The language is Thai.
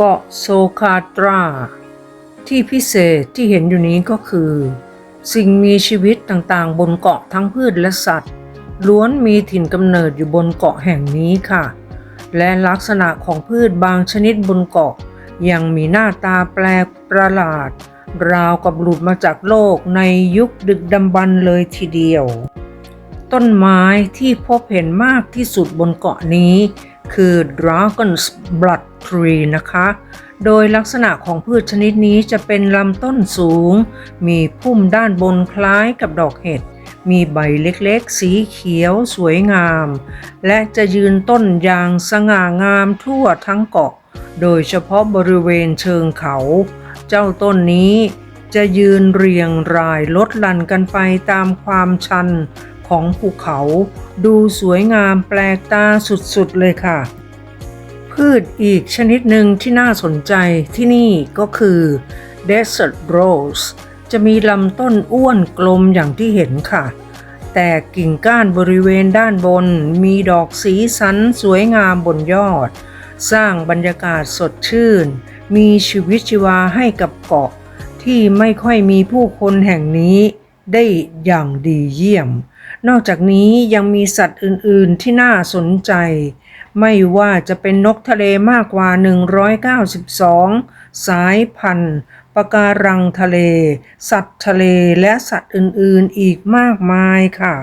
เกาะโซคาตรา ที่พิเศษที่เห็นอยู่นี้ก็คือ สิ่งมีชีวิตต่างๆ บนเกาะทั้งพืชและสัตว์ ล้วนมีถิ่นกำเนิดอยู่บนเกาะแห่งนี้ค่ะ และลักษณะของพืชบางชนิดบนเกาะ ยังมีหน้าตาแปลกประหลาด ราวกับหลุดมาจากโลกในยุคดึกดำบรรเลยทีเดียว ต้นไม้ที่พบเห็นมากที่สุดบนเกาะนี้ คือ Dragon's Blood Tree นะคะ โดยลักษณะของพืชชนิดนี้จะเป็นลำต้นสูง มีพุ่มด้านบนคล้ายกับดอกเห็ด มีใบเล็กๆ สีเขียวสวยงาม และจะยืนต้นอย่างสง่างามทั่วทั้งเกาะ โดยเฉพาะบริเวณเชิงเขา เจ้าต้นนี้จะยืนเรียงรายลดหลั่นกันไปตามความชัน ของภูเขา ดูสวยงามแปลกตาสุดๆเลยค่ะ พืชอีกชนิดหนึ่งที่น่าสนใจที่นี่ก็คือ Desert Rose จะมีลำต้นอ้วนกลมอย่างที่เห็นค่ะ แต่กิ่งก้านบริเวณด้านบนมีดอกสีสันสวยงามบนยอด สร้างบรรยากาศสดชื่น มีชีวิตชีวาให้กับเกาะที่ไม่ค่อยมีผู้คนแห่งนี้ ได้อย่างดีเยี่ยม นอกจากนี้ยังมีสัตว์อื่น ๆ ที่น่าสนใจ ไม่ว่าจะเป็นนกทะเลมากกว่า 192 สายพันธุ์ ปะการังทะเล สัตว์ทะเลและสัตว์อื่น ๆ อีกมากมายค่ะ